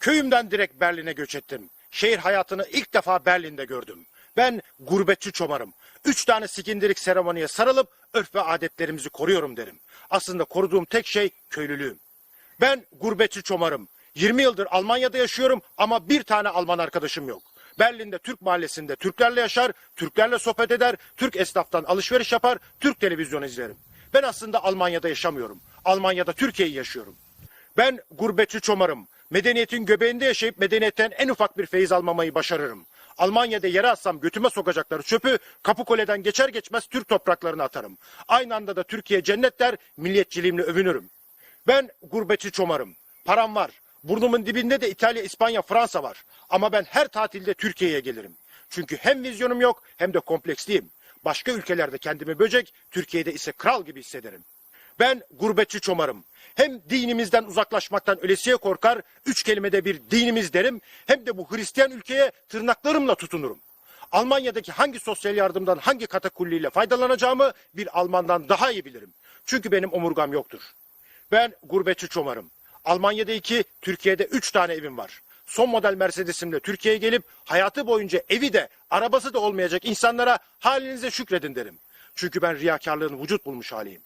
Köyümden direkt Berlin'e göç ettim. Şehir hayatını ilk defa Berlin'de gördüm. Ben gurbetçi çomarım. Üç tane sikindirik seremoniye sarılıp örf ve adetlerimizi koruyorum derim. Aslında koruduğum tek şey köylülüğüm. Ben gurbetçi çomarım. 20 yıldır Almanya'da yaşıyorum ama bir tane Alman arkadaşım yok. Berlin'de Türk mahallesinde Türklerle yaşar, Türklerle sohbet eder, Türk esnaftan alışveriş yapar, Türk televizyonu izlerim. Ben aslında Almanya'da yaşamıyorum. Almanya'da Türkiye'yi yaşıyorum. Ben gurbetçi çomarım. Medeniyetin göbeğinde yaşayıp medeniyetten en ufak bir feyiz almamayı başarırım. Almanya'da yere atsam götüme sokacakları çöpü Kapıkule'den geçer geçmez Türk topraklarına atarım. Aynı anda da Türkiye cennet der, milliyetçiliğimle övünürüm. Ben gurbetçi çomarım. Param var. Burnumun dibinde de İtalya, İspanya, Fransa var. Ama ben her tatilde Türkiye'ye gelirim. Çünkü hem vizyonum yok hem de kompleksliyim. Başka ülkelerde kendimi böcek, Türkiye'de ise kral gibi hissederim. Ben gurbetçi çomarım. Hem dinimizden uzaklaşmaktan ölesiye korkar, üç kelimede bir dinimiz derim, hem de bu Hristiyan ülkeye tırnaklarımla tutunurum. Almanya'daki hangi sosyal yardımdan hangi katakulliyle faydalanacağımı bir Almandan daha iyi bilirim. Çünkü benim omurgam yoktur. Ben gurbetçi çomarım. Almanya'da iki, Türkiye'de üç tane evim var. Son model Mercedes'imle Türkiye'ye gelip hayatı boyunca evi de arabası da olmayacak insanlara halinize şükredin derim. Çünkü ben riyakarlığın vücut bulmuş haliyim.